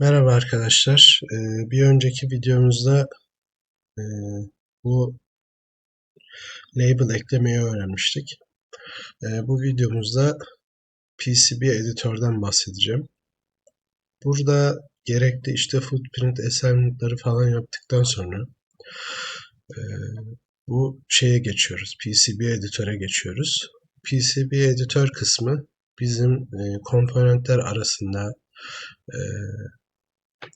Merhaba arkadaşlar. Ee, bir önceki videomuzda e, bu label eklemeyi öğrenmiştik. Ee, bu videomuzda PCB editörden bahsedeceğim. Burada gerekli işte footprint assignment'ları falan yaptıktan sonra e, bu şeye geçiyoruz. PCB editöre geçiyoruz. PCB editör kısmı bizim e, komponentler arasında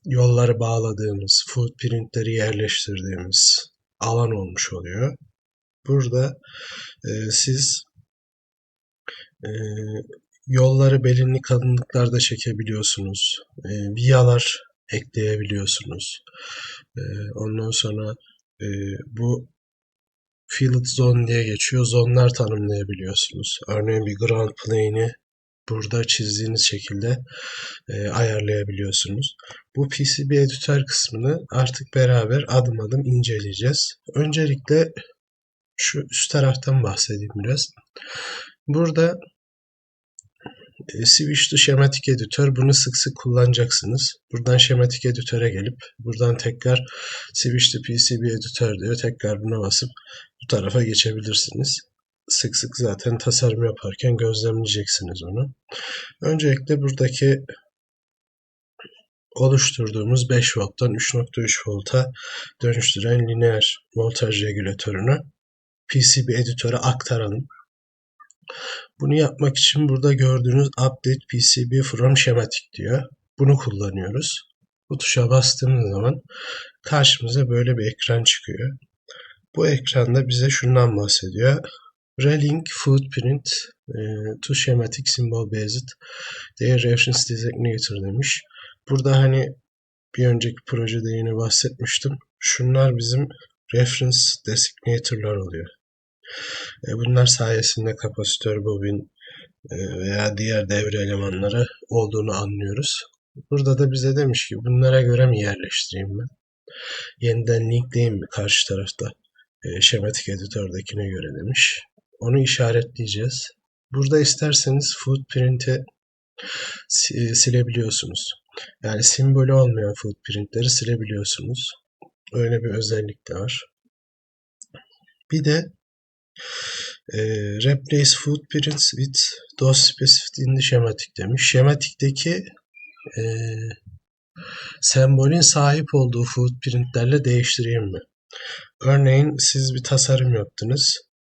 yolları bağladığımız, footprintleri yerleştirdiğimiz alan olmuş oluyor. Burada e, siz e, yolları belirli kalınlıklarda çekebiliyorsunuz. E, viyalar ekleyebiliyorsunuz. E, ondan sonra e, bu field zone diye geçiyor. Zonlar tanımlayabiliyorsunuz. Örneğin bir ground plane'i burada çizdiğiniz şekilde e, ayarlayabiliyorsunuz. Bu PCB editör kısmını artık beraber adım adım inceleyeceğiz. Öncelikle şu üst taraftan bahsedeyim biraz. Burada e, Switch to Schematic Editor bunu sık sık kullanacaksınız. Buradan Schematic Editor'e gelip buradan tekrar Switch to PCB Editor diyor. Tekrar buna basıp bu tarafa geçebilirsiniz sık sık zaten tasarım yaparken gözlemleyeceksiniz onu. Öncelikle buradaki oluşturduğumuz 5 volttan 3.3 volta dönüştüren lineer voltaj regülatörünü PCB editöre aktaralım. Bunu yapmak için burada gördüğünüz Update PCB from Schematic diyor. Bunu kullanıyoruz. Bu tuşa bastığımız zaman karşımıza böyle bir ekran çıkıyor. Bu ekranda bize şundan bahsediyor. Relink footprint e, to schematic symbol based their reference designator demiş. Burada hani bir önceki projede yine bahsetmiştim. Şunlar bizim reference designator'lar oluyor. E, bunlar sayesinde kapasitör, bobin e, veya diğer devre elemanları olduğunu anlıyoruz. Burada da bize demiş ki bunlara göre mi yerleştireyim ben? Yeniden linkleyeyim mi karşı tarafta? E, şematik editördekine göre demiş. Onu işaretleyeceğiz. Burada isterseniz footprint'i silebiliyorsunuz. Yani simbolü olmayan footprintleri silebiliyorsunuz. Öyle bir özellik de var. Bir de e, replace footprints with those specified in the schematic demiş. Şematikteki e, sembolün sahip olduğu footprintlerle değiştireyim mi? Örneğin siz bir tasarım yaptınız.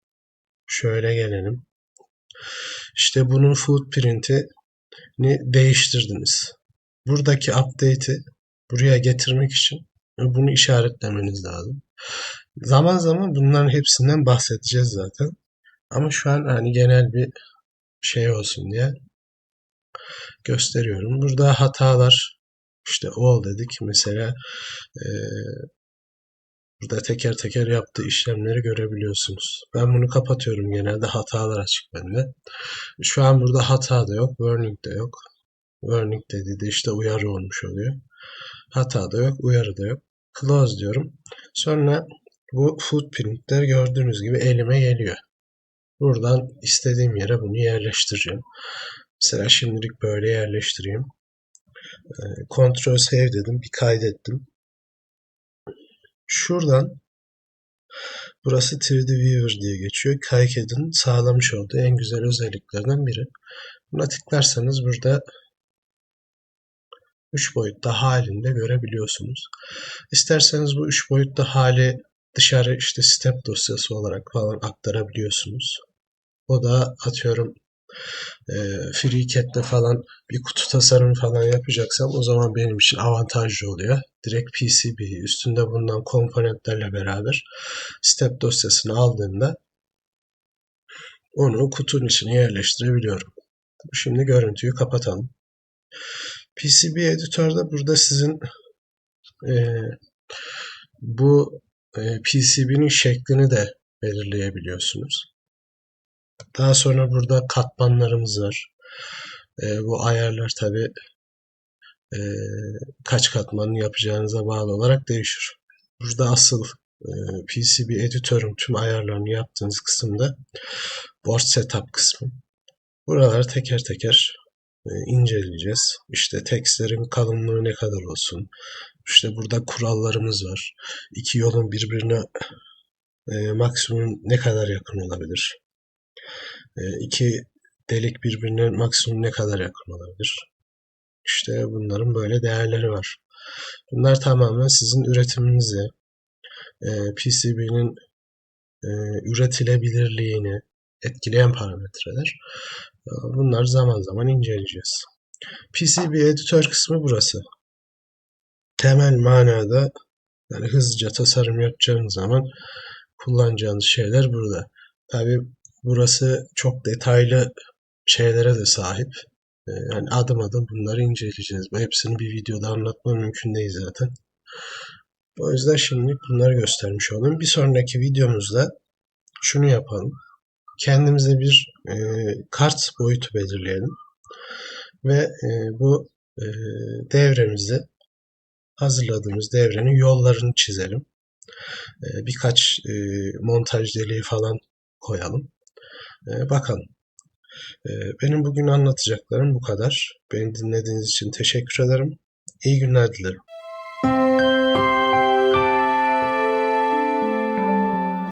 Şöyle gelelim. İşte bunun footprint'ini değiştirdiniz. Buradaki update'i buraya getirmek için bunu işaretlemeniz lazım. Zaman zaman bunların hepsinden bahsedeceğiz zaten. Ama şu an hani genel bir şey olsun diye gösteriyorum. Burada hatalar işte all dedik mesela Burada teker teker yaptığı işlemleri görebiliyorsunuz. Ben bunu kapatıyorum genelde hatalar açık bende. Şu an burada hata da yok, warning de yok. Warning dediği de işte uyarı olmuş oluyor. Hata da yok, uyarı da yok. Close diyorum. Sonra bu footprintler gördüğünüz gibi elime geliyor. Buradan istediğim yere bunu yerleştireceğim. Mesela şimdilik böyle yerleştireyim. Ctrl save dedim, bir kaydettim. Şuradan burası 3D Viewer diye geçiyor. KiCad'in sağlamış olduğu en güzel özelliklerden biri. Buna tıklarsanız burada 3 boyutta halinde görebiliyorsunuz. İsterseniz bu 3 boyutta hali dışarı işte step dosyası olarak falan aktarabiliyorsunuz. O da atıyorum e, FreeCAD'de falan bir kutu tasarımı falan yapacaksam o zaman benim için avantajlı oluyor. Direkt PCB üstünde bulunan komponentlerle beraber step dosyasını aldığımda onu kutunun içine yerleştirebiliyorum. Şimdi görüntüyü kapatalım. PCB editörde burada sizin e, bu e, PCB'nin şeklini de belirleyebiliyorsunuz. Daha sonra burada katmanlarımız var. E, bu ayarlar tabi e, kaç katmanını yapacağınıza bağlı olarak değişir. Burada asıl e, PCB editörün tüm ayarlarını yaptığınız kısımda board setup kısmı. Buraları teker teker e, inceleyeceğiz. İşte tekstlerin kalınlığı ne kadar olsun. İşte burada kurallarımız var. İki yolun birbirine e, maksimum ne kadar yakın olabilir? E, iki delik birbirine maksimum ne kadar yakın olabilir? İşte bunların böyle değerleri var. Bunlar tamamen sizin üretiminizi, e, PCB'nin e, üretilebilirliğini etkileyen parametreler. E, Bunlar zaman zaman inceleyeceğiz. PCB editör kısmı burası. Temel manada yani hızlıca tasarım yapacağınız zaman kullanacağınız şeyler burada. Tabi burası çok detaylı şeylere de sahip. Ee, Yani adım adım bunları inceleyeceğiz. Bu hepsini bir videoda anlatmam mümkün değil zaten. O yüzden şimdilik bunları göstermiş olayım. Bir sonraki videomuzda şunu yapalım. Kendimize bir e, kart boyutu belirleyelim. Ve e, bu e, devremizi hazırladığımız devrenin yollarını çizelim. E, birkaç e, montaj deliği falan koyalım. E, bakalım. E, benim bugün anlatacaklarım bu kadar. Beni dinlediğiniz için teşekkür ederim. İyi günler dilerim.